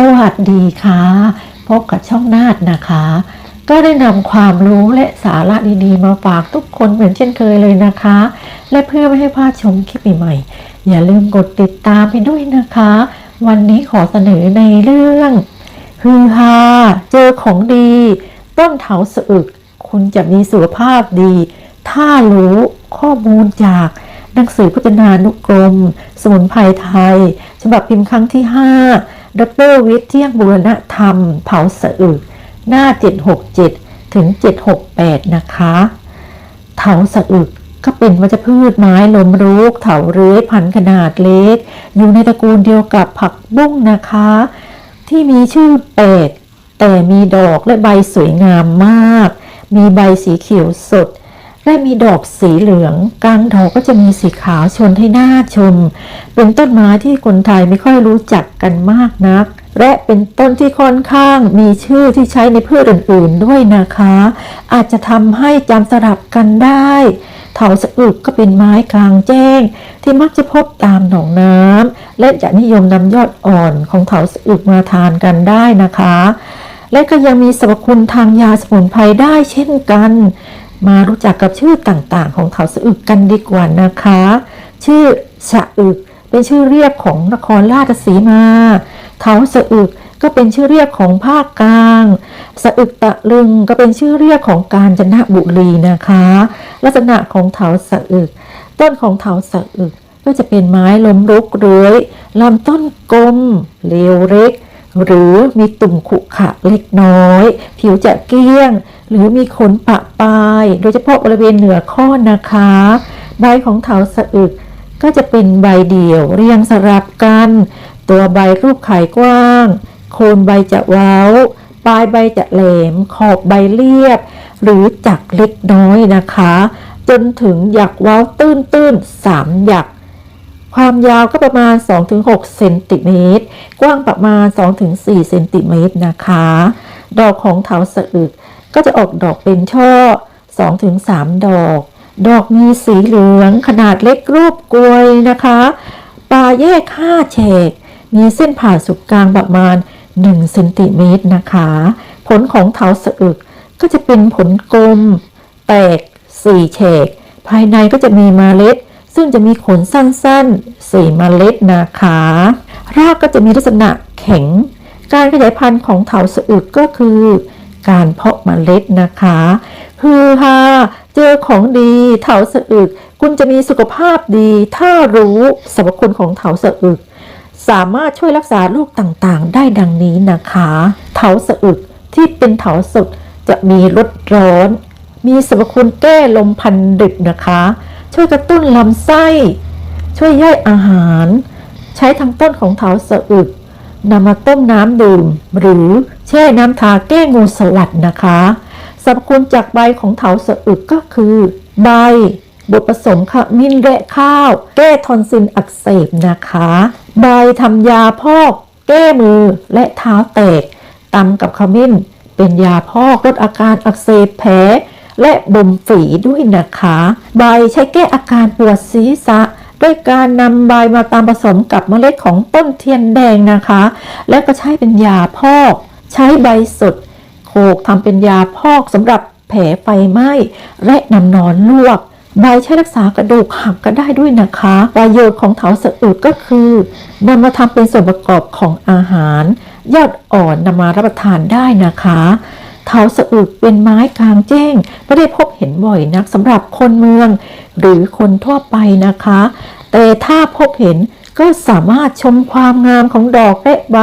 สวัสดีค่ะ พบกับช่องนาดนะคะ ก็ได้นำความรู้และสาระดีๆ มาฝากทุกคนเหมือนเช่นเคยเลยนะคะ และเพื่อไม่ให้พลาดชมคลิปใหม่ๆ อย่าลืมกดติดตามไปด้วยนะคะ วันนี้ขอเสนอในเรื่องฮือฮาเจอของดี ต้นเถาสะอึก คุณจะมีสุขภาพดี ถ้ารู้ข้อมูลจากหนังสือพัฒนานุกรม สมุนไพรไทย ฉบับพิมพ์ครั้งที่ 5 ดรวิทย์เที่ยงบูรณธรรม เผาสะอึก หน้า 767 ถึง 768 นะคะเถาสะอึกก็เป็นวัชพืชไม้ลมรุกเถาเรื้อยพันขนาดเล็ก อยู่ในตระกูลเดียวกับผักบุ้งนะคะ ที่มีชื่อเป็ดแต่มีดอกและใบสวยงามมาก มีใบสีเขียวสด และมีดอกสีเหลือง กลางดอกก็จะมีสีขาวชนให้หน้าชม เป็นต้นไม้ที่คนไทยไม่ค่อยรู้จักกันมากนัก และเป็นต้นที่ค่อนข้างมีชื่อที่ใช้ในพืชอื่น ๆ ด้วยนะคะ อาจจะทำให้จำสลับกันได้เถาสะอึกก็เป็นไม้กลางแจ้ง ที่มักจะพบตามหนองน้ำและจะนิยมนำยอดอ่อนของเถาสะอึกมาทานกันได้นะคะและก็ยังมีสรรพคุณทางยาสมุนไพรได้เช่นกัน มารู้จักกับชื่อต่างๆ ของเถาสะอึกกันดีกว่านะคะ ชื่อสะอึกเป็นชื่อเรียกของนครราชสีมาเถาสะอึกก็เป็นชื่อเรียกของภาคกลาง สะอึกตะลึงก็เป็นชื่อเรียกของกาญจนบุรีนะคะ ลักษณะของเถาสะอึก ต้นของเถาสะอึกก็จะเป็นไม้ล้มรุกเรื้อยลำต้นกลมเรียวเล็ก หรือมีตุ่มขุขะเล็กน้อย ผิวจะเกลี้ยง หรือมีขนปะปลาย โดยเฉพาะบริเวณเหนือข้อนะคะ ใบของเถาสะอึกก็จะเป็นใบเดี่ยวเรียงสลับกัน ตัวใบรูปไข่กว้าง โคนใบจะเว้า ปลายใบจะแหลม ขอบใบเรียบ หรือจักเล็กน้อยนะคะ จนถึงหยักเว้าตื้นๆสามหยัก ความยาวก็ประมาณ 2-6 เซนติเมตร กว้างประมาณ 2-4 เซนติเมตรนะคะ ดอกของเถาสะอึก ก็จะออกดอกเป็นช่อ 2-3 ดอก ดอกมีสีเหลืองขนาดเล็กรูปกลวยนะคะ ปลายแยก5แฉก มีเส้นผ่าศูนย์กลางประมาณ1เซนติเมตรนะคะ ผลของเถาสะอึกก็จะเป็นผลกลม แตก4แฉก ภายในก็จะมีเมล็ด ซึ่งจะมีขนสั้นๆสีเมล็ดนะคะ รากก็จะมีลักษณะแข็ง การขยายพันธุ์ของเถาสะอึกก็คือ การเพาะเมล็ดนะคะคือฮาเจอของดีเถาสะอึก คุณจะมีสุขภาพดี ถ้ารู้สรรพคุณของเถาสะอึก สามารถช่วยรักษาโรคต่างๆ ได้ดังนี้นะคะ เถาสะอึกที่เป็นเถาสดจะมีรสร้อน มีสรรพคุณแก้ลมพันดึกนะคะ ช่วยกระตุ้นลำไส้ ช่วยย่อยอาหาร ใช้ทั้งต้นของเถาสะอึกนำมาต้มน้ำดื่มหรือ แช่น้ำทาแก้งูสวัสดนะคะสรรพคุณจากใบของเถาสะอึกก็คือ ใบบทผสมขมิ้นและข้าว แก้ทอนซิลอักเสบนะคะ ใบทำยาพอก แก้มือและเท้าแตกตำกับขมิ้น เป็นยาพอกลดอาการอักเสบแผลและบ่มฝีด้วยนะคะ ใบใช้แก้อาการปวดศีรษะด้วยการนำใบมาตามผสมกับเมล็ดของต้นเทียนแดงนะคะ และก็ใช้เป็นยาพอก ใช้ใบสด โขกทำเป็นยาพอกสำหรับแผลไฟไหม้ และนำนอนลวก ใบใช้รักษากระดูกหักก็ได้ด้วยนะคะ ประโยชน์ของเถาสะอึกก็คือนำมาทำเป็นส่วนประกอบของอาหาร ยอดอ่อนนำมารับประทานได้นะคะเถาสะอึกเป็นไม้กลางแจ้ง ไม่ได้พบเห็นบ่อยนักสำหรับคนเมือง หรือคนทั่วไปนะคะ แต่ถ้าพบเห็น ก็สามารถชมความงามของดอกและใบ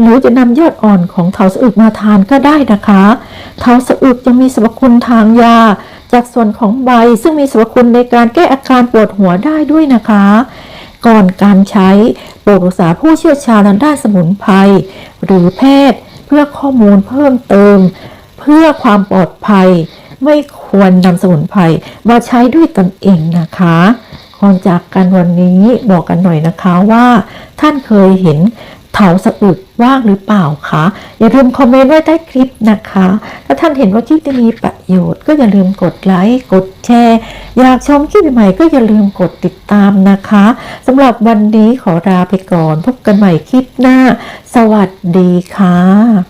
หรือจะนำยอดอ่อนของเถาสะอึกมาทานก็ได้นะคะ เถาสะอึกยังมีสรรพคุณทางยา จากส่วนของใบซึ่งมีสรรพคุณในการแก้อาการปวดหัวได้ด้วยนะคะ ก่อนการใช้โปรดปรึกษาผู้เชี่ยวชาญด้านสมุนไพรหรือแพทย์เพื่อข้อมูลเพิ่มเติม เพื่อความปลอดภัย ไม่ควรนำสมุนไพรมาใช้ด้วยตนเองนะคะ ก่อนจากกันวันนี้บอกกันหน่อยนะคะว่า ท่านเคยเห็นเถาสะอึกว่างหรือเปล่าคะอย่าลืมคอมเมนต์ไว้ใต้คลิปนะคะ ถ้าท่านเห็นว่าคลิปนี้มีประโยชน์ ก็อย่าลืมกดไลค์กดแชร์อยากชมคลิปใหม่ก็อย่าลืมกดติดตามนะคะสำหรับวันนี้ขอลาไปก่อน พบกันใหม่คลิปหน้า สวัสดีค่ะ